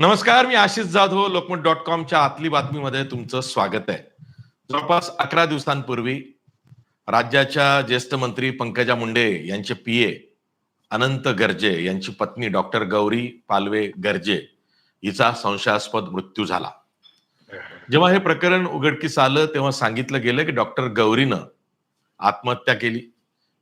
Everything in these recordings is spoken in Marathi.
नमस्कार मी आशिष जाधव लोकमत डॉट कॉमच्या आतली बातमीमध्ये तुमचं स्वागत आहे. जवळपास अकरा दिवसांपूर्वी राज्याच्या ज्येष्ठ मंत्री पंकजा मुंडे यांचे पीए अनंत गर्जे यांची पत्नी डॉक्टर गौरी पालवे गर्जे हिचा संशयास्पद मृत्यू झाला. जेव्हा हे प्रकरण उघडकीस आलं तेव्हा सांगितलं गेलं की डॉक्टर गौरीनं आत्महत्या केली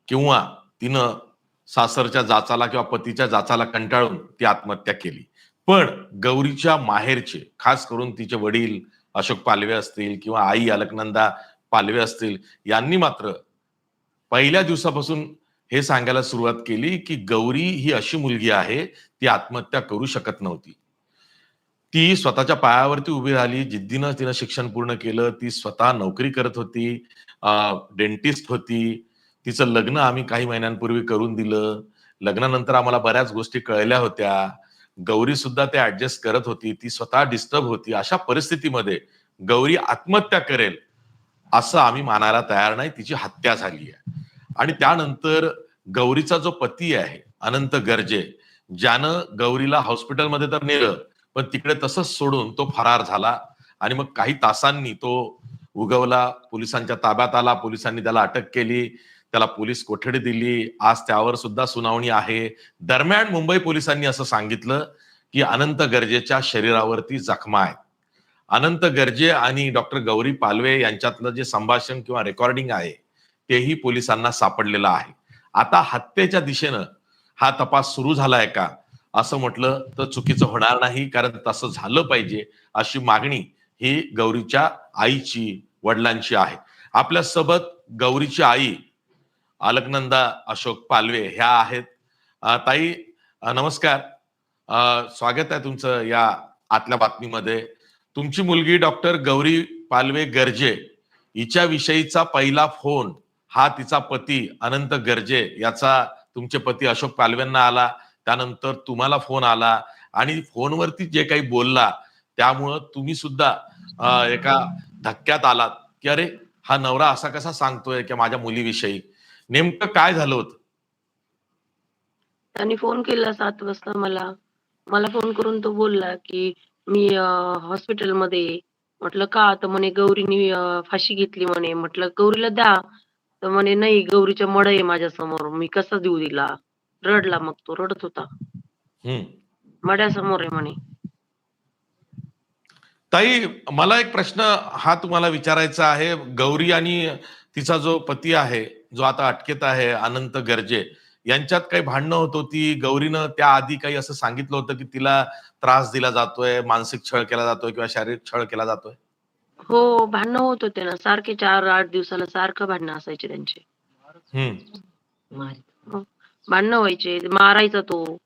किंवा तिनं सासरच्या जाचाला किंवा पतीच्या जाचाला कंटाळून ती आत्महत्या केली. पण गौरीच्या माहेरचे खास करून तिचे वडील अशोक पालवे असतील किंवा आई अलकनंदा पालवे असतील यांनी मात्र पहिल्या दिवसापासून हे सांगायला सुरुवात केली की गौरी ही अशी मुलगी आहे ती आत्महत्या करू शकत नव्हती. ती स्वतःच्या पायावरती उभी राहिली जिद्दीनं तिनं शिक्षण पूर्ण केलं ती स्वतः नोकरी करत होती डेंटिस्ट होती तिचं लग्न आम्ही काही महिन्यांपूर्वी करून दिलं लग्नानंतर आम्हाला बऱ्याच गोष्टी कळल्या होत्या गौरी सुद्धा ते ऍडजस्ट करत होती ती स्वतः डिस्टर्ब होती. अशा परिस्थितीमध्ये गौरी आत्महत्या करेल असं आम्ही मानायला तयार नाही. तिची हत्या झाली आहे आणि त्यानंतर गौरीचा जो पती आहे अनंत गर्जे ज्यानं गौरीला हॉस्पिटलमध्ये तर नेलं पण तिकडे तसंच सोडून तो फरार झाला. आणि मग काही तासांनी तो उगवला पोलिसांच्या ताब्यात आला पोलिसांनी त्याला अटक केली. त्याला पोलीस कोठडी दिली. आज त्यावर सुद्धा सुनावणी आहे. दरम्यान मुंबई पोलिसांनी असं सांगितलं की अनंत गरजेच्या शरीरावरती जखमा आहेत. अनंत गरजे आणि डॉक्टर गौरी पालवे यांच्यातलं जे संभाषण किंवा रेकॉर्डिंग आहे तेही पोलिसांना सापडलेलं आहे. आता हत्येच्या दिशेनं हा तपास सुरू झालाय का? असं म्हटलं तर चुकीचं होणार नाही कारण तसं झालं पाहिजे अशी मागणी ही गौरीच्या आईची वडिलांची आहे. आपल्यासोबत गौरीची आई अलकनंदा अशोक पालवे ह्या आहेत. ताई नमस्कार. स्वागत आहे तुमचं या आतल्या बातमीमध्ये. तुमची मुलगी डॉक्टर गौरी पालवे गर्जे हिच्या विषयीचा पहिला फोन हा तिचा पती अनंत गर्जे याचा तुमचे पती अशोक पालव्यांना आला. त्यानंतर तुम्हाला फोन आला आणि फोनवरती जे काही बोलला त्यामुळं तुम्ही सुद्धा एका धक्क्यात आलात की अरे हा नवरा असा कसा सांगतोय की माझ्या मुलीविषयी? नेमकं काय झालं होतं? त्यांनी फोन केला सात वाजता मला. मला फोन करून तो बोलला की मी हॉस्पिटलमध्ये. म्हटलं का? तर म्हणे गौरीनी फाशी घेतली म्हणे. म्हटलं गौरीला द्या. तर म्हणे नाही गौरीच्या मड आहे माझ्यासमोर मी कसं देऊ दिला रडला मग तो रडत होता. मड्यासमोर आहे म्हणे. ताई मला एक प्रश्न हा तुम्हाला विचारायचा आहे. गौरी आणि तिचा जो पती आहे जो आता अटकेत आहे अनंत गर्जे यांच्यात काही भांडणं होत होती. गौरीनं त्या आधी काही असं सांगितलं होतं की तिला त्रास दिला जातोय मानसिक छळ केला जातोय किंवा शारीरिक छळ केला जातोय? हो भांडणं होत होते ना. सारखे चार आठ दिवसाला सारखं भांडणं असायचे त्यांचे. हम्म. भांडणं व्हायचे. मारायचा तो.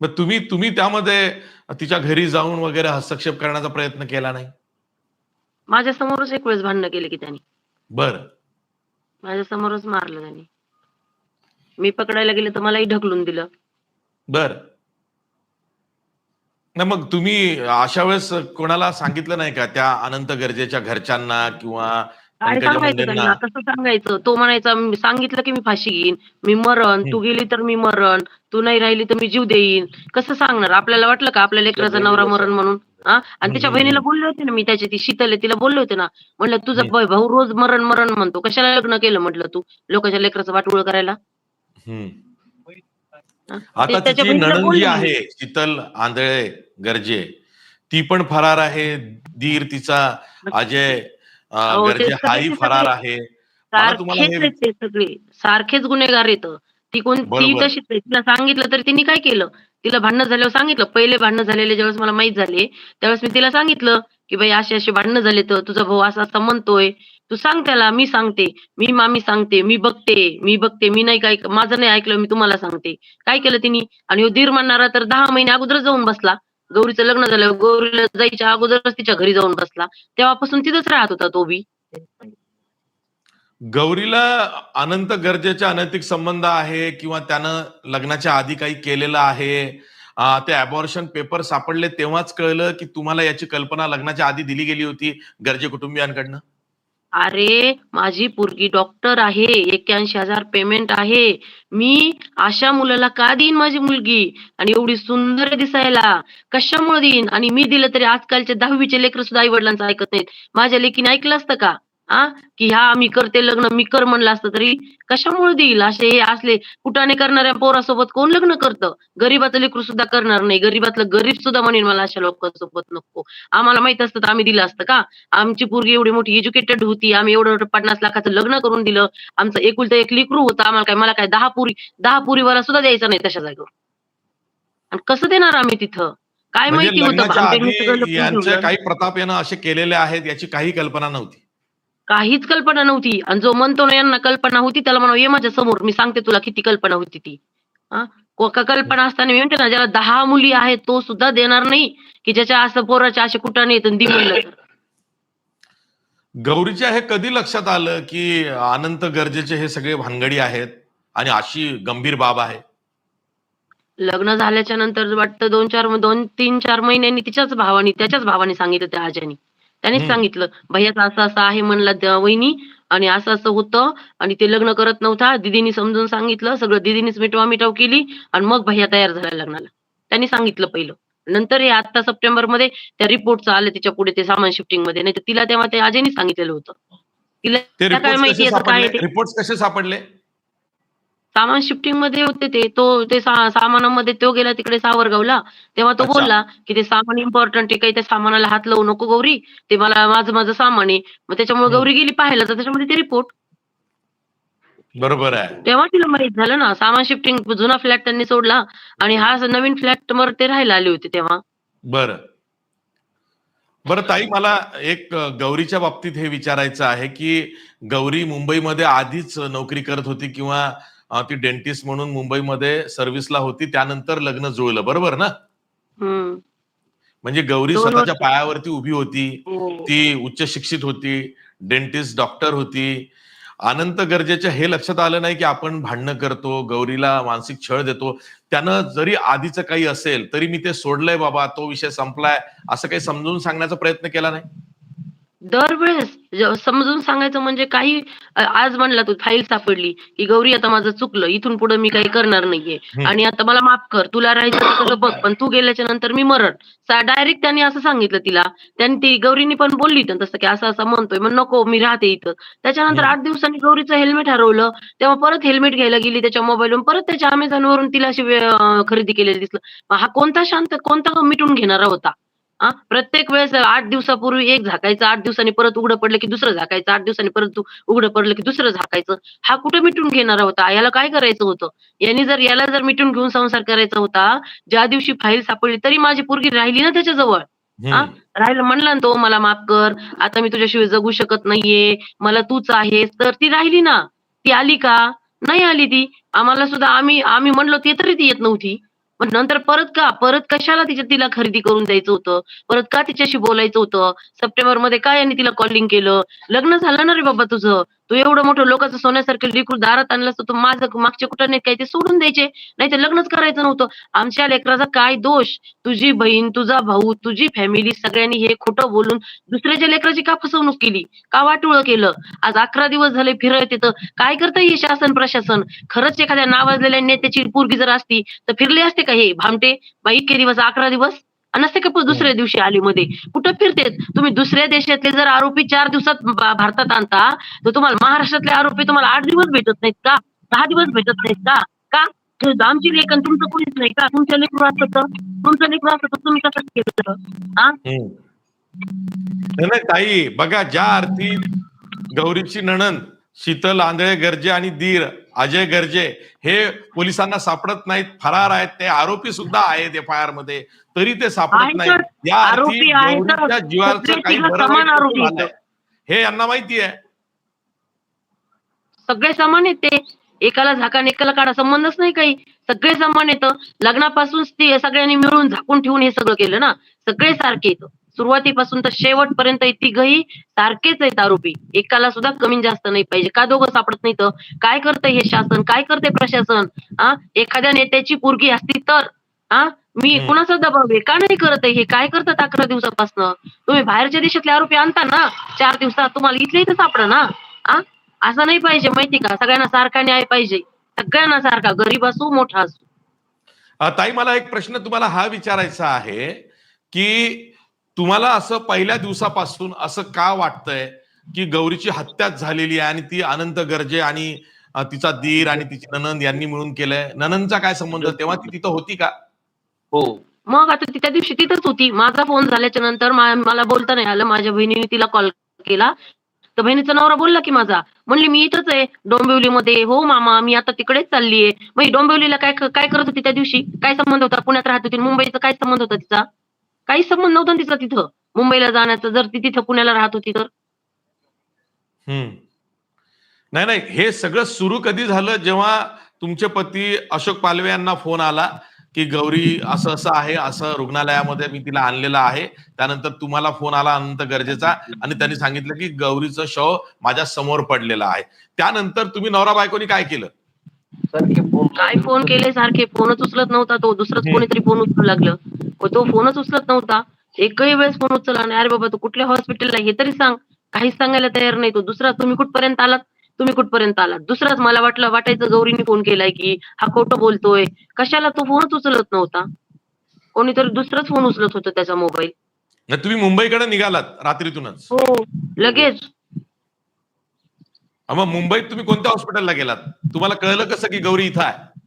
मग तुम्ही तुम्ही त्यामध्ये तिच्या घरी जाऊन वगैरे हस्तक्षेप करण्याचा प्रयत्न केला नाही? माझ्या समोरच एक वेळेस भांडणं केले की त्यांनी. बर. माझ्या समोरच मारलं त्यांनी. मी पकडायला गेले तर मलाही ढकलून दिलं. बर. नाही मग तुम्ही अशा वेळेस कोणाला सांगितलं नाही का त्या अनंत गरजेच्या घरच्यांना किंवा पंकजा सांगायचं त्यांना कसं सांगायचं तो म्हणायचा मी सांगितलं की मी फाशी घेईन मी मरण तू गेली तर मी मरण तू नाही राहिली तर मी जीव देईन कसं सांगणार आपल्याला वाटलं का आपल्या लेकराचा नवरा मरण म्हणून हा आणि त्याच्या बहिणीला. बोलले होते ना मी त्याची ती शीतल आहे तिला बोलले होते ना म्हणलं तुझा. भाऊ भाऊ रोज मरण मरण म्हणतो कशाला लग्न केलं म्हटलं तू लोकांच्या लेकराचं वाटोळ करायला. हा? आता त्याच्या तिची बहिणीला नणंद जी बोलले मी. आहे शीतल आंधळे गरजे ती पण फरार आहे दीर तिचा अजय गरजे हाही ते फरार आहे. सारखेच हे सगळे. सारखेच गुन्हेगार येत ती कोण ती. तशीच तिला सांगितलं तर तिने काय केलं? तिला भांडणं झाल्यावर सांगितलं. पहिले भांडणं झालेले ज्यावेळेस मला माहीत झाले त्यावेळेस मी तिला सांगितलं की बाई असे असे भांडणं झाले तर तुझा भाऊ असा असा म्हणतोय. तू सांग त्याला मी सांगते. मी मामी सांगते. मी बघते. मी बघते. मी नाही काय माझं नाही ऐकलं मी तुम्हाला सांगते. काय केलं तिने? आणि दीर म्हणणारा तर दहा महिने अगोदर जाऊन बसला. गौरीचं लग्न झालं गौरीला जायच्या अगोदरच तिच्या घरी जाऊन बसला. तेव्हापासून तिथंच राहत होता तो बी. गौरीला अनंत गरजेचे अनैतिक संबंध आहे किंवा त्यानं लग्नाच्या आधी काही केलेलं आहे ते अबॉर्शन पेपर सापडले तेव्हाच कळलं की तुम्हाला याची कल्पना लग्नाच्या आधी दिली गेली होती गरजे कुटुंबियांकडनं? अरे माझी पोरगी डॉक्टर आहे एक्क्याऐंशी हजार पेमेंट आहे. मी अशा मुलाला का देईन माझी मुलगी? आणि एवढी सुंदर दिसायला. कशामुळे देईन? आणि मी दिलं तरी आजकालचे दहावीचे लेकर सुद्धा आई वडिलांचं ऐकत नाहीत. माझ्या लेकीने ऐकलं असतं का? आ? की ह्या मी करते लग्न मी कर म्हणलं असतं तरी कशामुळे देईल? असे हे असले कुटाने करणाऱ्या पोरासोबत कोण लग्न करतं? गरीबाचं लेकरू सुद्धा करणार नाही. गरीबातलं गरीब सुद्धा म्हणेन मला अशा लोकांसोबत नको. आम्हाला माहीत असतं तर आम्ही दिलं असतं का? आमची पोरगी एवढी मोठी एज्युकेटेड होती. आम्ही एवढं पन्नास लाखाचं लग्न करून दिलं. आमचं एकुलतं एक लेकरू होतं. आम्हाला काय मला काय दहा पुरी दहा पुरीवाला सुद्धा द्यायचा नाही तशा जागेवर. आणि कसं देणार आम्ही तिथं? काय म्हणजे माहिती होतं. काही प्रताप यानं असे केलेले आहेत याची काही कल्पना नव्हती. काहीच कल्पना नव्हती आणि जो म्हणतो ना यांना कल्पना होती त्याला म्हणा ये माझ्यासमोर मी सांगते तुला किती कल्पना होती ती हा? कल्पना असताना मी म्हणते ना ज्याला दहा मुली आहेत तो सुद्धा देणार नाही की ज्याच्या असं पोराच्या असे कुठाने येत तर. गौरीच्या हे कधी लक्षात आलं की अनंत गरजेचे हे सगळे भानगडी आहेत आणि अशी गंभीर बाब आहे लग्न झाल्याच्यानंतर वाटतं दोन चार दोन तीन चार महिन्यांनी तिच्याच भावानी त्याच्याच भावाने सांगितलं त्या आज्यानी त्यानेच. सांगितलं भैयाचं असं असं आहे म्हणलं त्या वहिनी आणि असं असं होतं आणि ते लग्न करत नव्हता. दिदीनी समजून सांगितलं सगळं दिदीनीच मिटवा मिटाव केली आणि मग भैया तयार झाला लग्नाला. त्यांनी सांगितलं पहिलं. नंतर हे आता सप्टेंबरमध्ये त्या रिपोर्टचं आलं तिच्या पुढे ते सामान शिफ्टिंगमध्ये नाही तर तिला तेव्हा त्या आजीनी सांगितलेलं होतं. तिला ते काय माहिती कसे याचं काय सापडले? ते? रिपोर्ट कसे सापडले? सामान शिफ्टिंगमध्ये होते ते. तो ते सा- सामानामध्ये तो गेला तिकडे सावरगावला. तेव्हा तो. बोलला की ते सामान इम्पॉर्टंट आहे काही त्या सामानाला हात लावू नको गौरी. ते मला माझं माझं सामान आहे. मग त्याच्यामुळे. गौरी गेली पाहायला. तर त्याच्यामध्ये ते रिपोर्ट बरोबर आहे. तेव्हा तिला माहीत झालं ना सामान शिफ्टिंग जुना फ्लॅट त्यांनी सोडला. आणि हा नवीन फ्लॅट वर ते राहायला आले होते तेव्हा. बरं. बरं ताई मला एक गौरीच्या बाबतीत हे विचारायचं आहे की गौरी मुंबईमध्ये आधीच नोकरी करत होती किंवा ती डेंटिस्ट म्हणून मुंबईमध्ये सर्व्हिसला होती त्यानंतर लग्न जुळलं. बरोबर ना? म्हणजे गौरी स्वतःच्या. पायावरती उभी होती हो. ती उच्च शिक्षित होती डेंटिस्ट डॉक्टर होती. अनंत गरजेचं हे लक्षात आलं नाही की आपण भांडणं करतो गौरीला मानसिक छळ देतो. त्यानं जरी आधीचं काही असेल तरी मी ते सोडलंय बाबा तो विषय संपलाय असं काही समजून सांगण्याचा प्रयत्न केला नाही? दरवेळेस समजून सांगायचं म्हणजे काही आज म्हणला तू फाईल सापडली की गौरी आता माझं चुकलं इथून पुढे मी काही करणार नाहीये. आणि आता मला माफ कर तुला राहायचं बघ पण तू गेल्याच्यानंतर मी मरण डायरेक्ट त्यांनी असं सांगितलं तिला. त्यांनी ती गौरीनी पण बोलली तर तसं की असं असं म्हणतोय मग नको मी राहते इथं. त्याच्यानंतर. आठ दिवसांनी गौरीचं हेल्मेट हरवलं. तेव्हा परत हेल्मेट घ्यायला गेली त्याच्या मोबाईलवरून परत त्याच्या अमेझॉन वरून तिला अशी खरेदी केलेली दिसलं. हा कोणता शांत कोणता मिटून घेणारा होता? हा? प्रत्येक वेळेस आठ दिवसापूर्वी एक झाकायचं आठ दिवसांनी परत उघडं पडलं की दुसरं झाकायचं आठ दिवसांनी परत उघडं पडलं की दुसरं झाकायचं. हा कुठं मिटून घेणारा होता? याला काय करायचं होतं? यांनी जर याला जर मिटून घेऊन संसार करायचा होता ज्या दिवशी फाईल सापडली तरी माझी पोरगी राहिली ना त्याच्याजवळ. हा? राहिलं म्हणला ना तो मला माफ कर आता मी तुझ्याशिवाय जगू शकत नाहीये मला तूच आहेस. तर ती राहिली ना. ती आली का? नाही आली ती. आम्हाला सुद्धा आम्ही आम्ही म्हणलो ते तरी ती येत नव्हती. मग नंतर परत का? परत कशाला तिच्या तिला खरेदी करून द्यायचं होतं? परत का तिच्याशी बोलायचं होतं? सप्टेंबरमध्ये काय यांनी तिला कॉलिंग केलं? लग्न झालं ना रे बाबा तुझं. तू एवढं मोठं लोकांचं सोन्यासारखं लेकरू दारात आणलं असतं तू माझं मागच्या कुठं नाही काय ते सोडून द्यायचे. नाही तर लग्नच करायचं नव्हतं. आमच्या लेकराचा काय दोष? तुझी बहीण तुझा भाऊ तुझी फॅमिली सगळ्यांनी हे खोटं बोलून दुसऱ्याच्या लेकराची का फसवणूक केली? का वाटोळं केलं? आज अकरा दिवस झाले फिरत येतं. काय करतं हे शासन प्रशासन? खरंच एखाद्या नावाजलेल्या नेत्याची पोरगी जर असती तर फिरले असते का हे भामटे? बा इतके दिवस अकरा दिवस? नसते का दुसऱ्या दिवशी आली मध्ये कुठं फिरतेत? तुम्ही दुसऱ्या देशातले जर आरोपी चार दिवसात भारतात आणता तर तुम्हाला महाराष्ट्रातले आरोपी तुम्हाला आठ दिवस भेटत नाहीत का? दहा दिवस भेटत नाहीत का? का? आमची लेखन तुमचं कोणीच नाही का? तुमच्या लेकरू असतं? तुमचं लेकरू असतं तुम्ही कसं केलं हा नाही, ताई बघा ज्या अर्थी गौरीची नणंद शीतल आंधळे गर्जे आणि दीर अजय गर्जे हे पोलिसांना सापडत नाहीत फरार आहेत. ते आरोपी सुद्धा आहेत एफ आय आरमध्ये. तरी ते सापडत नाहीत. या अर्थी जीवाचं काही बरं. हे यांना माहिती आहे. सगळे समान आहेत ते. एकाला झाका आणि एकाला काढा संबंधच नाही काही. सगळे समान येतं लग्नापासून ते सगळ्यांनी मिळून झाकून ठेवून हे सगळं केलं ना. सगळे सारखे येतं सुरुवातीपासून तर शेवटपर्यंत हे तिघही सारखेच आहेत आरोपी. एकाला सुद्धा कमी जास्त नाही पाहिजे. का दोघं सापडत नाही तर काय करतंय हे शासन? काय करते प्रशासन? हा एखाद्या नेत्याची पोरगी असती तर? हा मी. कुणाचा दबाव आहे? का नाही करत आहे हे? काय करतात अकरा दिवसापासून? तुम्ही बाहेरच्या देशातले आरोपी आणता ना? चार दिवसात तुम्हाला इथल्या इथं सापडा ना? आ? असं नाही पाहिजे माहिती का? सगळ्यांना सारखा न्याय पाहिजे. सगळ्यांना सारखा गरीब असू मोठा असू. ताई मला एक प्रश्न तुम्हाला हा विचारायचा आहे की तुम्हाला असं पहिल्या दिवसापासून असं का वाटतंय की गौरीची हत्याच झालेली आहे आणि ती अनंत गरजे आणि तिचा दीर आणि तिची ननंद यांनी मिळून केलंय? ननंदचा काय संबंध? तेव्हा ती तिथं होती का? हो. मग आता त्या दिवशी तिथंच होती. माझा फोन झाल्याच्यानंतर मला बोलता नाही आलं. माझ्या बहिणीने तिला कॉल केला. तर बहिणीचा नवरा बोलला की माझा. म्हणली मी इथंच आहे डोंबिवलीमध्ये. हो मामा मी आता तिकडेच चाललीये. मग डोंबिवलीला काय काय करत होती त्या दिवशी? काय संबंध होता? पुण्यात राहत होती मुंबईचा काय संबंध होता तिचा? काही संबंध नव्हता ना तिचा तिथं. मुंबईला जाण्याचा जर ती तिथं पुण्याला राहत होती तर. हम्म. नाही नाही हे सगळं सुरू कधी झालं जेव्हा तुमचे पती अशोक पालवे यांना फोन आला की गौरी असं असं आहे असं रुग्णालयामध्ये मी तिला आणलेलं आहे. त्यानंतर तुम्हाला फोन आला अनंत गरजेचा आणि त्यांनी सांगितलं की गौरीचं शव माझ्यासमोर पडलेलं आहे. त्यानंतर तुम्ही नवरा बायकोनी काय केलं? काय फोन केले? सारखे फोनच उचलत नव्हता तो. दुसरंच हम्म. कोणीतरी फोन उचलू लागलं. तो फोनच उचलत नव्हता. एकही वेळेस फोन उचलला नाही. अरे बाबा तू कुठल्या हॉस्पिटलला हे तरी सांग. काहीच सांगायला तयार नाही तो. दुसरा तुम्ही कुठपर्यंत आलात? तुम्ही कुठपर्यंत आलात? दुसराच मला वाटलं वाटायचं गौरीने फोन केलाय की हा खोटं बोलतोय. कशाला तो फोनच उचलत नव्हता? कोणीतरी दुसराच फोन उचलत होतं त्याचा मोबाईल. तुम्ही मुंबईकडे निघालात रात्रीतूनच. हो लगेच. मग मुंबईत तुम्ही कोणत्या हॉस्पिटलला गेलात? तुम्हाला कळलं कसं की गौरी इथं आहे?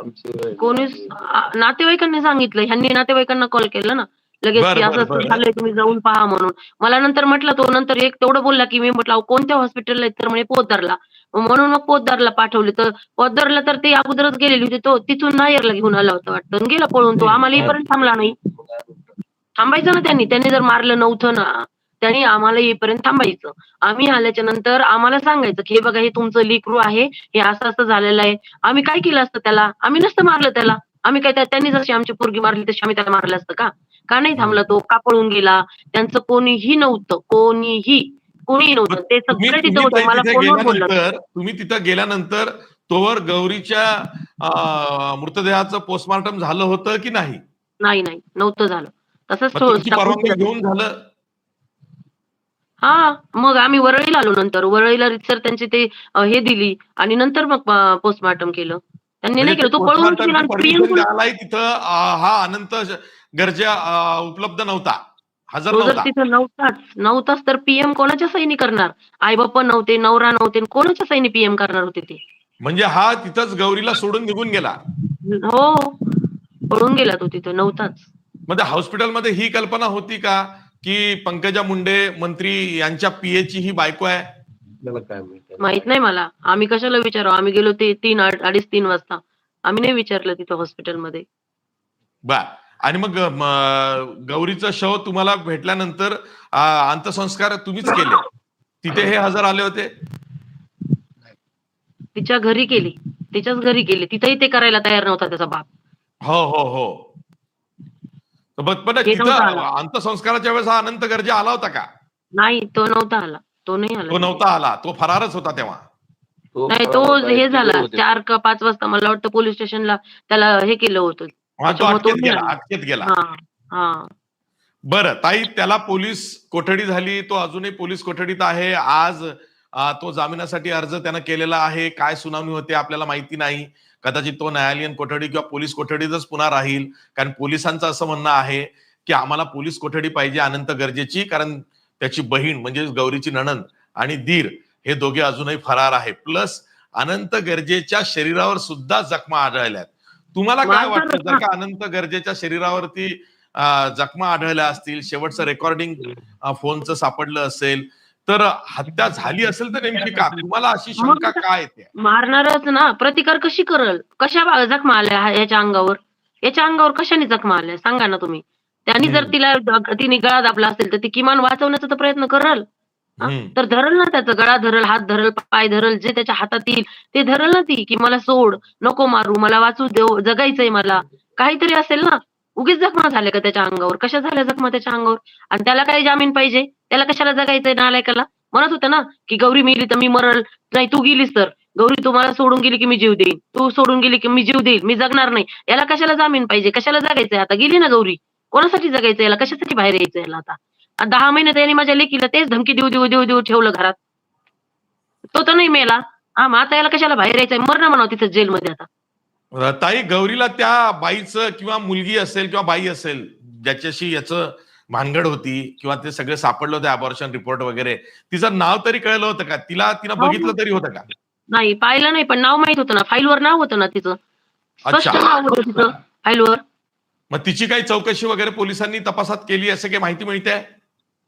आमचे कोणीच आ- नातेवाईकांनी सांगितलं ह्यांनी नातेवाईकांना कॉल केला ना. लगेच बरं, की असं बरं, असं बरं. झालंय तुम्ही जाऊन पहा म्हणून. मला नंतर म्हटलं तो नंतर एक तेवढं बोलला की मी म्हटलं अहो, कोणत्या हॉस्पिटलला आहेत? तर म्हणे पोतदारला. मग म्हणून मग पोतदारला पाठवले. तर पोतदारला तर ते अगोदरच गेलेली होती तो तिथून नायरला घेऊन आला होता वाटतं. आणि गेला पळून तो. आम्हाला येईपर्यंत थांबला नाही. थांबायचं ना त्यांनी. त्यांनी जर मारलं नव्हतं ना. त्यांनी आम्हाला येईपर्यंत थांबायचं. आम्ही आल्याच्यानंतर आम्हाला सांगायचं की हे बघा हे तुमचं लिकरू आहे. हे असं असं झालेलं आहे. आम्ही काय केलं असतं त्याला? आम्ही नसतं मारलं त्याला. आम्ही काय त्या- त्यांनी जशी आमची पोरगी मारली तशी आम्ही त्याला मारलं असतं का? का नाही थांबला तो? का पळून गेला? त्यांचं कोणीही नव्हतं. कोणीही. कोणीही नव्हतं. ते सगळे तिथे होते. मला फोनवर बोललं तुम्ही तिथं गेल्यानंतर तोवर गौरीच्या मृतदेहाचं पोस्टमॉर्टम झालं होतं की नाही? नाही नाही. नव्हतं झालं. तसंच. घेऊन झालं? हा मग आम्ही वरळीला आलो नंतर. वरळीला रितसर त्यांची ते अं, हे दिली आणि नंतर मग पोस्टमॉर्टम केलं. त्यांनी नाही केलं. तो पळून म्हणजे आणि द्यायलाही तिथं अं, हा अनंत गरजा अं, उपलब्ध नव्हता. हजर तो जर नव्हता. तिथं नव्हताच नव्हताच तर पीएम कोणाच्या सैनी करणार? आई बाप्पा नव्हते नवरा नव्हते कोणाच्या सैनी पीएम करणार होते ते? म्हणजे हा तिथंच गौरीला सोडून निघून गेला. हो पळून गेला तो तिथं नव्हताच. म्हणजे हॉस्पिटलमध्ये ही कल्पना होती का? की पंकजा मुंडे मंत्री यांच्या पीएची ही बायको आहे? आपल्याला काय माहिती माहीत नाही मला. आम्ही कशाला विचारू आम्ही गेलो ते तीन अड- अडीच तीन वाजता. आम्ही नाही विचारलं तिथं हॉस्पिटलमध्ये. बर. आणि मग म, गौरीचं शव तुम्हाला भेटल्यानंतर अंत्यसंस्कार तुम्हीच केले. तिथे हे हजर आले होते? तिच्या घरी केली. तिच्याच घरी केली. तिथेही ते करायला तयार नव्हता त्याचा बाप. हो हो हो. पण. अंत्यसंस्काराच्या वेळेस हा अनंत गरजा आला होता का? नाही तो नव्हता आला. तो नाही आला. तो नव्हता आला. तो फरारच होता तेव्हा. नाही तो हे झाला. चार का पाच वाजता मला वाटतं पोलीस स्टेशनला त्याला हे केलं होतं. हा तो त्याच्यामुळे तो अटकेत गेला नाही अटकेत गेला. हा हा. बरं ताई त्याला पोलीस कोठडी झाली? तो अजूनही पोलीस कोठडीत आहे. आज तो जामिनासाठी अर्ज त्यानं केलेला आहे. काय सुनावणी होते आपल्याला माहिती नाही. कदाचित तो न्यायालयीन कोठडी किंवा पोलीस कोठडीतच पुन्हा राहील. कारण पोलिसांचं असं म्हणणं आहे की आम्हाला पोलीस कोठडी पाहिजे अनंत गरजेची. कारण त्याची बहीण म्हणजे गौरीची नणंद आणि दीर हे दोघे अजूनही फरार आहे. प्लस अनंत गरजेच्या शरीरावर सुद्धा जखमा आढळल्यात. तुम्हाला काय वाटतं? जर का अनंत गरजेच्या शरीरावरती जखमा आढळल्या असतील शेवटचं रेकॉर्डिंग फोनचं सापडलं असेल तर हत्या झाली असेल तर नेमकी का? तुम्हाला अशी शंका काय येते? मारणारच ना. प्रतिकार कशी करल? कशा जखमा आल्या याच्या अंगावर? याच्या अंगावर कशाने जखमा आल्या सांगा ना तुम्ही. त्यांनी जर. तिला तिने गळा दाबला असेल तर ती किमान वाचवण्याचा तर प्रयत्न करल. तर धरल ना त्याचं. गळा धरल हात धरल पाय धरल जे त्याच्या हातात येईल ते धरल ना ती. की मला सोड नको मारू मला वाचू देऊ जगायचंय मला. काहीतरी असेल ना. उगीच जखमा झाल्या का त्याच्या अंगावर? कशा झाल्या जखमा त्याच्या अंगावर? आणि त्याला काय जामीन पाहिजे? त्याला कशाला जगायचंय नालायकाला? म्हणत होतं ना की गौरी मेली तर मी मरल. नाही तू गेलीस तर. गौरी तुम्हाला सोडून गेली की मी जीव देईन. तू सोडून गेली की मी जीव देईल मी जगणार नाही. याला कशाला जामीन पाहिजे? कशाला जगायचंय आता? गेली ना गौरी. कोणासाठी जगायचं याला? कशासाठी बाहेर यायचं याला आता? दहा महिने त्यांनी माझ्या लेकीला तेच धमकी देऊ देऊ देऊ देऊ ठेवलं घरात. तो तर नाही मेला. हा मग आता याला कशाला बाहेर यायचंय? मर ना म्हणावं तिथं जेलमध्ये आता. ताई गौरीला त्या बाईचं किंवा मुलगी असेल किंवा बाई असेल ज्याच्याशी याचं भानगड होती किंवा ते सगळे सापडलं होते अबॉर्शन रिपोर्ट वगैरे. तिचं नाव तरी कळलं होतं का? तिला तिनं हो. बघितलं तरी होतं का? नाही पाहिलं नाही पण नाव माहीत होतं ना. फाईलवर नाव होतं ना तिचं. स्पष्ट अच्छा नाव होतं तिचं फाईलवर. मग तिची काही चौकशी वगैरे पोलिसांनी तपासात केली असं काही माहिती मिळते?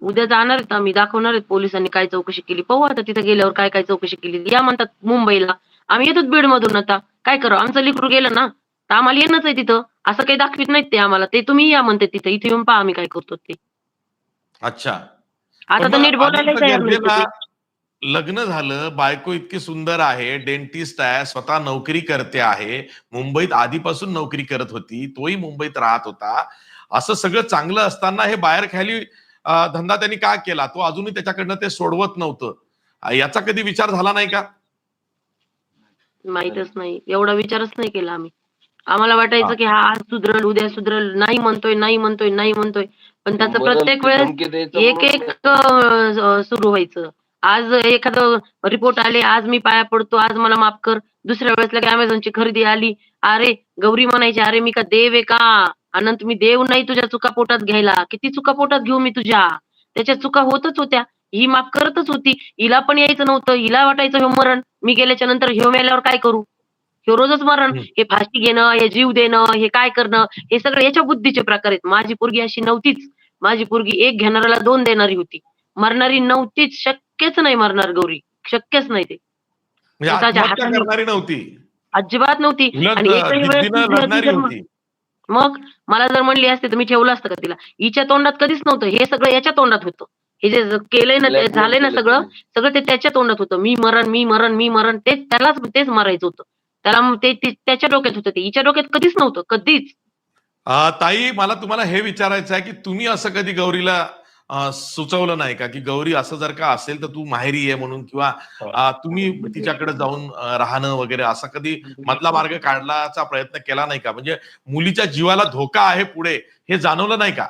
उद्या जाणार आहेत आम्ही दाखवणार आहेत पोलिसांनी काय चौकशी केली. पाहू आता तिथे गेल्यावर काय काय चौकशी केली. या म्हणतात मुंबईला. आम्ही येतो बीड मधून आता. काय करू आमचं लेकरू गेलं ना. तर आम्हाला येणंच आहे तिथं. असं काही दाखवित नाहीत ते आम्हाला. ते तुम्ही या म्हणते तिथे. इथे येऊन पहा आम्ही काय करतो ते. अच्छा. आता तर नीट बोलायला तयार नाही ते. लग्न झालं बायको इतकी सुंदर आहे डेंटिस्ट आहे स्वतः नोकरी करते आहे. मुंबईत आधीपासून नोकरी करत होती तोही मुंबईत राहत होता. असं सगळं चांगलं असताना हे बाहेर खाली अं, धंदा त्यांनी का केला? तो अजूनही त्याच्याकडनं ते सोडवत नव्हतं. अं, याचा कधी विचार झाला नाही का? माहीतच नाही. एवढा विचारच नाही केला आम्ही. आम्हाला वाटायचं की हा आज सुधरल उद्या सुधरल नाही म्हणतोय नाही म्हणतोय नाही म्हणतोय. पण त्याचं बदल प्रत्येक वेळेस द्यायचं एक म्हणून एक सुरू व्हायचं. आज एखादं रिपोर्ट आले आज मी पाया पडतो आज मला माफ कर. दुसऱ्या वेळेस लगे अमेझॉनची खरेदी आली. अरे गौरी म्हणायची अरे मी का देव आहे का? अनंत मी देव नाही तुझ्या चुका पोटात घ्यायला. किती चुका पोटात घेऊ मी तुझ्या? त्याच्या चुका होतच होत्या. ही माफ करतच होती. हिला पण यायचं नव्हतं. हिला वाटायचं हे मरण. मी गेल्याच्यानंतर ह्यो मेल्यावर काय करू? ह्यो रोजच मरण. हे फाशी घेणं हे जीव देणं हे काय करणं हे सगळं याच्या बुद्धीचे प्रकार आहेत. माझी पोरगी अशी नव्हतीच. माझी पोरगी एक घेणाऱ्याला दोन देणारी होती. मरणारी नव्हतीच. शक्यच नाही मरणार गौरी. शक्यच नाही ते. म्हणजे नव्हती. अजिबात नव्हती. आणि एकही वेळेस होती. मग मला जर म्हणली असते तर मी ठेवलं असतं का तिला? हिच्या तोंडात कधीच नव्हतं. हे सगळं याच्या तोंडात होतं. हे जे केलंय ना झालंय ना सगळं. सगळं ते त्याच्या तोंडात होतं. मी मरण मी मरण मी मरण तेच त्यालाच तेच मारायचं होतं. त्याला ते ते- त्याच्या डोक्यात होतं ते. हिच्या डोक्यात कधीच नव्हतं. कधीच. ताई मला तुम्हाला हे विचारायचं आहे की तुम्ही असं कधी गौरीला सुचवलं नाही का? की गौरी असं जर का असेल तर तू माहेरी आहे म्हणून किंवा अं, तुम्ही तिच्याकडे जाऊन राहणं वगैरे असा कधी मधला मार्ग काढण्याचा प्रयत्न केला नाही का? म्हणजे मुलीच्या जीवाला धोका आहे पुढे हे जाणवलं नाही का?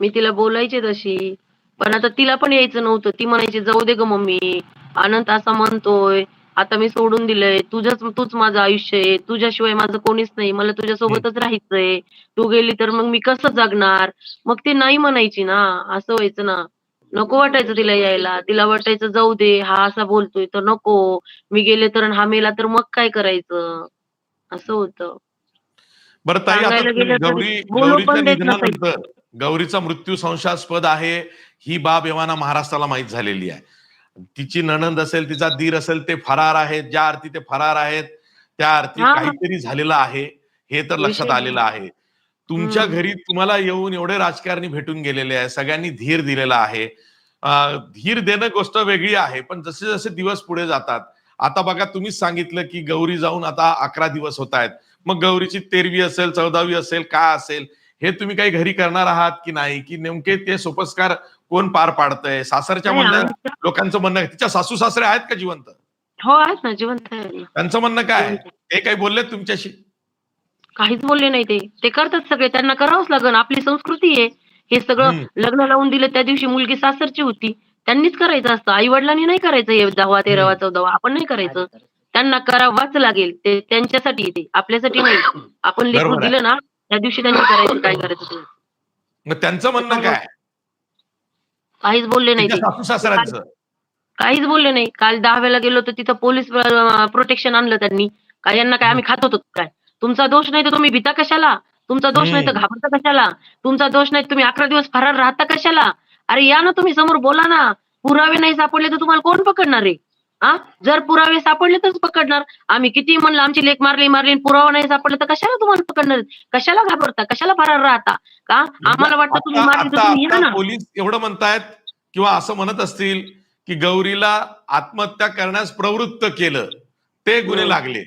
मी तिला बोलायचे तशी. पण आता तिला पण यायचं नव्हतं. ती म्हणायची जाऊ दे ग मम्मी. अनंत असा म्हणतोय. आता मी सोडून दिलंय. तुझंच तूच माझं आयुष्य आहे. तुझ्याशिवाय माझं कोणीच नाही. मला तुझ्या सोबतच राहायचंय. तू गेली तर मग मी कसं जगणार? मग ती नाही म्हणायची ना. असं व्हायचं ना. नको वाटायचं तिला यायला. तिला वाटायचं जाऊ दे. हा असा बोलतोय तर नको. मी गेले तर हा मेला तर मग काय करायचं? असं होतं. बरं ताई आता गौरी गौरीच्या निधनानंतर गौरीचा मृत्यू संशयास्पद आहे. ही बाब एव्हाना महाराष्ट्राला माहीत झालेली आहे. तिची नणंद असेल तिचा दीर असेल ते फरार आहेत. ज्या अर्थी ते फरार आहेत त्या अर्थी. काहीतरी झालेलं आहे. हे तर लक्षात आलेलं आहे. तुमच्या. घरी तुम्हाला येऊन एवढे राजकारणी भेटून गेलेले आहे. सगळ्यांनी धीर दिलेला आहे. धीर देणं गोष्ट वेगळी आहे. पण जसे जसे दिवस पुढे जातात आता बघा तुम्हीच सांगितलं की गौरी जाऊन आता अकरा दिवस होत आहेत. मग गौरीची तेरवी असेल चौदावी असेल काय असेल? हे तुम्ही काही घरी करणार आहात की नाही? की नेमके ते सोपस्कार कोण पार पाडतंय? सासरच्या म्हणणं लोकांचं म्हणणं आहे. तिच्या सासू सासरे आहेत का जिवंत? हो आहेत ना जिवंत त्यांचं म्हणणं काय आहे? ते काही बोललेत तुमच्याशी? काहीच बोलले नाही ते. ते करतात सगळे त्यांना करावंच लागन. आपली संस्कृती आहे. हे सगळं. लग्न लावून दिलं त्या दिवशी मुलगी सासरची होती. त्यांनीच करायचं असतं. आई वडिलांनी नाही करायचं हे दहावा तेरावा चौदावा. आपण नाही करायचं. त्यांना करावाच लागेल. ते त्यांच्यासाठी आहे ते. आपल्यासाठी नाही. आपण आहे. दिलं ना त्या दिवशी त्यांनी करायचं काय करायचं ते. मग त्यांचं म्हणणं काय? काहीच बोलले नाही ते. काहीच बोलले नाही. काल दहाव्याला गेलो तर तिथं पोलीस प्रोटेक्शन आणलं त्यांनी. काय यांना काय आम्ही खात होतो काय? तुमचा दोष नाही तर तुम्ही भीता कशाला? तुमचा दोष नाही तर. घाबरता कशाला? तुमचा दोष नाही तुम्ही अकरा दिवस फरार राहता कशाला? अरे या ना तुम्ही समोर बोला ना. पुरावे नाही सापडले तर तुम्हाला कोण पकडणार आहे? हा जर पुरावे सापडले तरच पकडणार. आम्ही किती म्हणलं आमची लेख मारली मारली पुरावा नाही सापडला तर कशाला तुम्हाला पकडणार? कशाला घाबरता? कशाला फरार राहता? का? आम्हाला वाटतं तुम्ही मारली तर आता- तुम्ही या आता ना पोलीस एवढं म्हणतायत किंवा असं म्हणत असतील की गौरीला आत्महत्या करण्यास प्रवृत्त केलं. ते गुन्हे हम्म. लागले.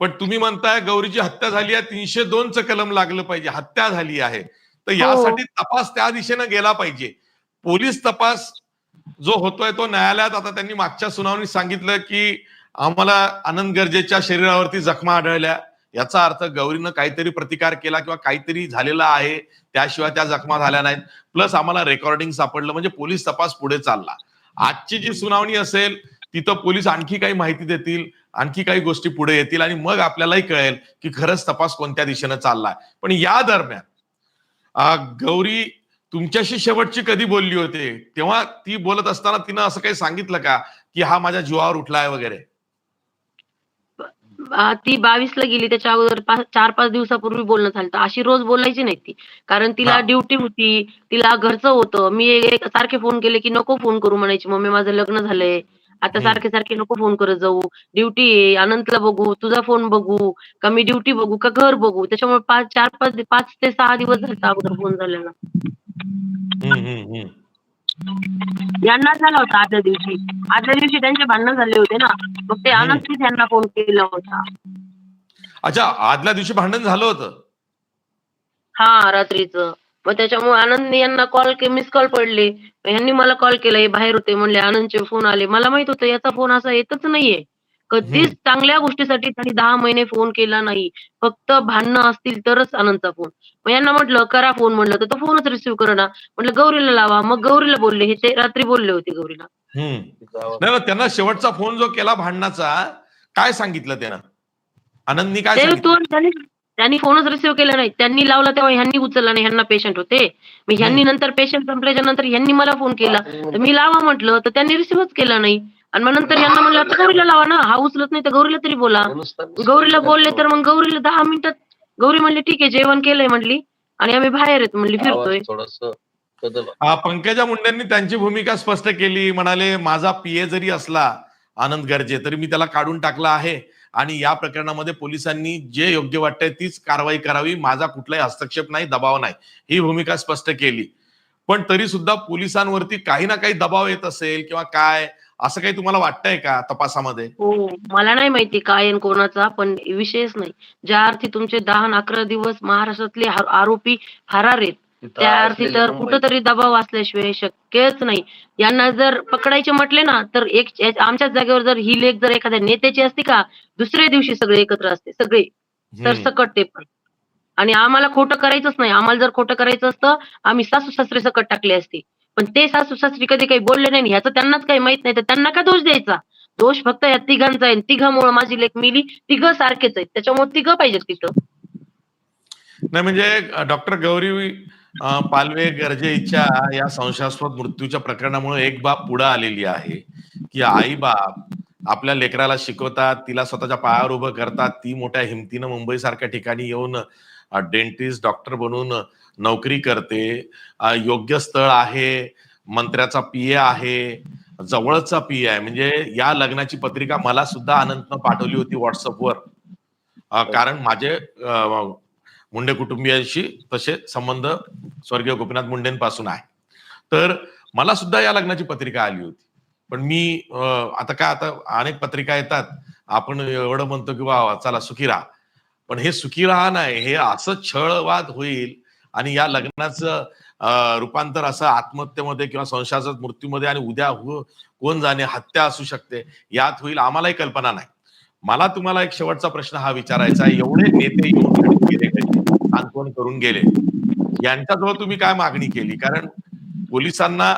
पण तुम्ही म्हणताय गौरीची हत्या झाली आहे तीनशे दोनचं कलम लागलं पाहिजे. हत्या झाली आहे. तर हो. यासाठी तपास त्या दिशेनं गेला पाहिजे. पोलीस तपास जो होतोय तो न्यायालयात. आता त्यांनी मागच्या सुनावणीत सांगितलं की आम्हाला आनंद गरजेच्या शरीरावरती जखमा आढळल्या. याचा अर्थ गौरीनं काहीतरी प्रतिकार केला किंवा काहीतरी झालेला आहे त्याशिवाय त्या जखमा झाल्या नाहीत. प्लस आम्हाला रेकॉर्डिंग सापडलं म्हणजे पोलीस तपास पुढे चालला. आजची जी सुनावणी असेल तिथं पोलीस आणखी काही माहिती देतील आणखी काही गोष्टी पुढे येतील आणि मग आपल्यालाही कळेल की खरंच तपास कोणत्या दिशेनं चाललाय. पण या दरम्यान गौरी तुमच्याशी शेवटची कधी बोलली होते? तेव्हा ती बोलत असताना तिनं असं काही सांगितलं का? की हा माझ्या जीवावर उठलाय वगैरे? ती बावीसला गेली त्याच्या अगोदर चार पाच दिवसापूर्वी बोलणं झालं. अशी रोज बोलायची नाही ती. कारण तिला. ड्युटी होती तिला घरचं होतं. मी सारखे फोन केले की नको फोन करू म्हणायची. मम्मी माझं लग्न झालंय. आता. सारखे सारखे नको फोन करत जाऊ. ड्युटी आहे. अनंतला बघू. तुझा फोन बघू. का मी ड्युटी बघू? का घर बघू? त्याच्यामुळे पाच चार पाच पाच ते सहा दिवस झाले अगोदर फोन झालेला. यांना झाला होता आदल्या दिवशी. आदल्या दिवशी त्यांचे भांडणं झाले होते ना. मग ते. अनंतनीच यांना फोन केला होता. अच्छा आदल्या दिवशी भांडण झालं होतं? हा रात्रीचं. मग त्याच्यामुळे आनंद यांना कॉल के मिस कॉल पडले. ह्यांनी मला कॉल केला हे बाहेर होते म्हणले आनंदचे फोन आले. मला माहीत होतं याचा फोन असा येतच नाहीये. कधीच चांगल्या गोष्टीसाठी त्यांनी दहा महिने फोन केला नाही. फक्त भांडणं असतील तरच आनंदचा फोन मग यांना म्हटलं करा फोन म्हटलं तर तो फोनच रिसिव्ह करणा म्हटलं गौरीला लावा. मग गौरीला बोलले हे ते रात्री बोलले होते गौरीला. नाही त्यांना शेवटचा फोन जो केला भांडणाचा काय सांगितलं त्यानं? आनंदनी काय त्यांनी त्यांनी फोनच रिसिव्ह केला नाही. त्यांनी लावला तेव्हा ह्यांनी उचलला नाही ह्यांना पेशंट होते. मग ह्यांनी नंतर पेशंट संपल्याच्या नंतर ह्यांनी मला फोन केला. तर मी लावा म्हटलं तर त्यांनी रिसिव्हच केला नाही. आणि मग नंतर यांना म्हणलं आता गौरीला लावा ना हा उचलत नाही तर गौरीला तरी बोला. गौरीला बोलले तर मग गौरीला दहा मिनिटात गौरी म्हणली ठीक आहे जेवण केलंय म्हणली. आणि आम्ही बाहेर येत म्हणली फिरतोय. पंकजा मुंडेंनी त्यांची भूमिका स्पष्ट केली. म्हणाले माझा पीए जरी असला आनंद गरजे तरी मी त्याला काढून टाकला आहे. आणि या प्रकरणामध्ये पोलिसांनी जे योग्य वाटतंय तीच कारवाई करावी. माझा कुठलाही हस्तक्षेप नाही दबाव नाही. ही भूमिका स्पष्ट केली. पण तरी सुद्धा पोलिसांवरती काही ना काही दबाव येत असेल किंवा काय असं काही तुम्हाला वाटतंय का तपासामध्ये? हो मला नाही माहिती काय आणि कोणाचा पण विषयच नाही. ज्या अर्थी तुमचे दहा आणि अकरा दिवस महाराष्ट्रातले आरो- आरोपी फरार आहेत त्या अर्थी तर कुठंतरी दबाव असल्याशिवाय शक्यच नाही. यांना जर पकडायचे म्हटले ना तर एक आमच्याच जागेवर जर ही लेख जर एखाद्या नेत्याची असती का दुसऱ्या दिवशी सगळे एकत्र असते सगळे. तर हम्म. सकट ते पण. आणि आम्हाला खोटं करायचंच नाही. आम्हाला जर खोटं करायचं असतं आम्ही सासू सासरे सकट टाकले असते. पण ते सासू सासरी कधी काही बोलले नाही ह्याचं त्यांनाच काही माहीत नाही तर त्यांना का दोष द्यायचा? दोष फक्त या तिघांचा आहे तिघामुळे माझी लेख मिली तिघ सारखेच आहेत. त्याच्यामुळे तिघ पाहिजे तिथं. नाही म्हणजे डॉक्टर गौरी पालवे गरजेच्या या संशयास्पद मृत्यूच्या प्रकरणामुळे एक बाब पुढे आलेली आहे की आई बाप आपल्या लेकराला शिकवतात तिला स्वतःच्या पायावर उभं करतात ती मोठ्या हिमतीनं मुंबई सारख्या ठिकाणी येऊन डेंटिस्ट डॉक्टर बनून नोकरी करते. योग्य स्थळ आहे मंत्र्याचा पीए आहे जवळचा पीए आहे. म्हणजे या लग्नाची पत्रिका मला सुद्धा आनंदनं पाठवली होती व्हॉट्सअपवर. अ, कारण माझे मुंडे कुटुंबियांशी तसे संबंध स्वर्गीय गोपीनाथ मुंडेंपासून आहे. तर मला सुद्धा या लग्नाची पत्रिका आली होती. पण मी आता काय आता अनेक पत्रिका येतात. आपण एवढं म्हणतो की वा चला सुखी राहा. पण हे सुखी राहा नाही हे असं छळवाद होईल आणि या लग्नाचं रूपांतर असं आत्महत्येमध्ये किंवा संशयास्पद मृत्यूमध्ये आणि उद्या हो- कोण जाणे हत्या असू शकते यात होईल आम्हालाही कल्पना नाही. मला तुम्हाला एक शेवटचा प्रश्न हा विचारायचा आहे. एवढे नेते येऊन गेले सांत्वन करून गेले. यांच्याजवळ तुम्ही काय मागणी केली? कारण पोलिसांना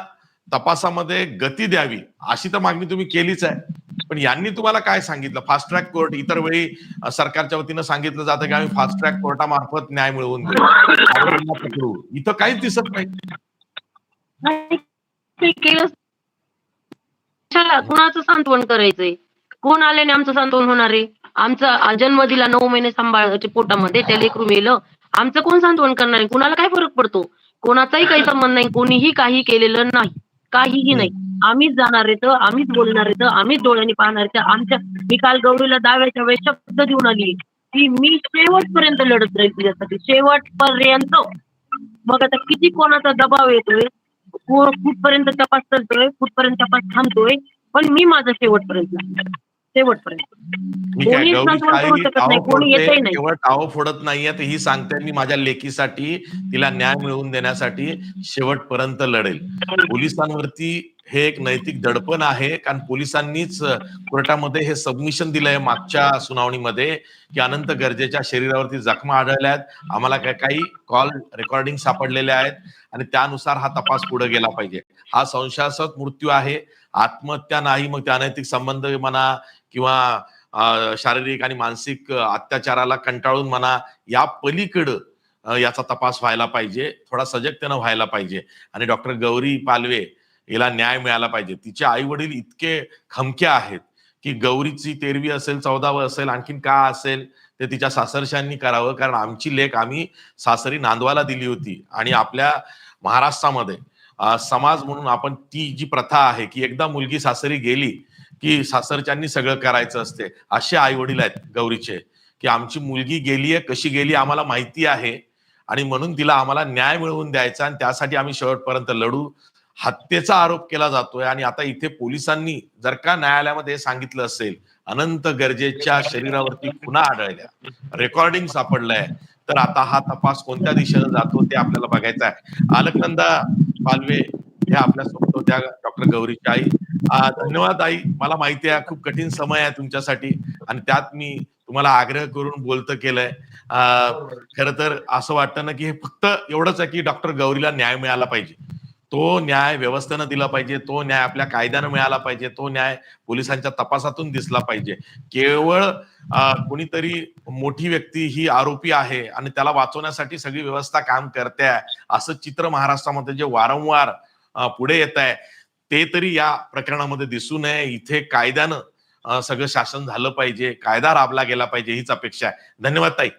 तपासामध्ये गती द्यावी अशी तर मागणी तुम्ही केलीच आहे. पण यांनी तुम्हाला काय सांगितलं? फास्ट ट्रॅक कोर्ट इतर वेळी सरकारच्या वतीनं सांगितलं जातं की आम्ही फास्ट ट्रॅक कोर्टामार्फत न्याय मिळवून पकडू. इथं काहीच दिसत नाही. कुणाचं सांत्वन करायचंय? कोण आल्याने आमचं सांत्वन होणार आहे? आमचा जन्म दिला नऊ महिने सांभाळायचे पोटामध्ये त्या लेकरू मेलं. आमचं कोण सांत्वन करणार आहे? कुणाला काय फरक पडतो? कोणाचाही काही संबंध नाही. कोणीही काही केलेलं नाही. काहीही नाही. आम्हीच जाणार आहेत आम्हीच बोलणार आहेत आम्हीच डोळ्यांनी पाहणार आमच्या मी काल गौरीला दाव्याच्या वेळेस शब्द देऊन आली की मी शेवटपर्यंत लढत राहील तुझ्यासाठी. शेवटपर्यंत. मग आता किती कोणाचा दबाव येतोय? कुठपर्यंत तपास चालतोय कुठपर्यंत तपास थांबतोय? पण मी माझं शेवटपर्यंत. शेवटपर्यंत. कोणी येतही नाही. केवळ टाव फोडत नाहीये तर ही सांगते मी माझ्या लेकीसाठी तिला न्याय मिळवून देण्यासाठी शेवटपर्यंत लढेल. पोलिसांवरती हे एक नैतिक दडपण आहे कारण पोलिसांनीच कोर्टामध्ये हे सबमिशन दिलंय मागच्या सुनावणीमध्ये की अनंत गरजेच्या शरीरावरती जखमा आढळल्या आहेत. आम्हाला काय काही कॉल रेकॉर्डिंग सापडलेले आहेत आणि त्यानुसार हा तपास पुढे गेला पाहिजे. हा संशयास्पद मृत्यू आहे. आत्महत्या नाही मग ते अनैतिक संबंध म्हणा किंवा शारीरिक आणि मानसिक अत्याचाराला कंटाळून म्हणा या पलीकडं याचा तपास व्हायला पाहिजे थोडा सजगतेनं व्हायला पाहिजे. आणि डॉक्टर गौरी पालवे हिला न्याय मिळाला पाहिजे. तिचे आई वडील इतके खमके आहेत की गौरीची तेरवी असेल चौदावं असेल आणखीन का असेल ते तिच्या सासरशांनी करावं. कारण आमची लेख आम्ही सासरी नांदवाला दिली होती. आणि आपल्या महाराष्ट्रामध्ये समाज म्हणून आपण ती जी प्रथा आहे की एकदा मुलगी सासरी गेली की सासरच्यांनी सगळं करायचं असते. असे आई वडील आहेत गौरीचे की आमची मुलगी गेली आहे कशी गेली आम्हाला माहिती आहे. आणि म्हणून तिला आम्हाला न्याय मिळवून द्यायचा आणि त्यासाठी आम्ही शेवटपर्यंत लढू. हत्येचा आरोप केला जातोय आणि आता इथे पोलिसांनी जर का न्यायालयामध्ये सांगितलं असेल अनंत गरजेच्या शरीरावरती खुना आढळल्या. रेकॉर्डिंग सापडलंय. तर आता हा तपास कोणत्या दिशेनं जातो ते आपल्याला बघायचं आहे. अलकनंदा पालवे ह्या आपल्यासोबत होत्या. डॉक्टर गौरीची आई. धन्यवाद आई. मला माहिती आहे खूप कठीण समय आहे तुमच्यासाठी. आणि त्यात मी तुम्हाला आग्रह करून बोलतं केलंय. खर तर असं वाटतं ना की हे फक्त एवढंच आहे की डॉक्टर गौरीला न्याय मिळाला पाहिजे. तो न्याय व्यवस्थेनं दिला पाहिजे. तो न्याय आपल्या कायद्यानं मिळाला पाहिजे. तो न्याय पोलिसांच्या तपासातून दिसला पाहिजे. केवळ कोणीतरी मोठी व्यक्ती ही आरोपी आहे आणि त्याला वाचवण्यासाठी सगळी व्यवस्था काम करते आहे असं चित्र महाराष्ट्रामध्ये जे वारंवार पुढे येत आहे ते तरी या प्रकरणामध्ये दिसू नये. इथे कायद्यानं सगळं शासन झालं पाहिजे. कायदा राबला गेला पाहिजे हीच अपेक्षा आहे. धन्यवाद ताई.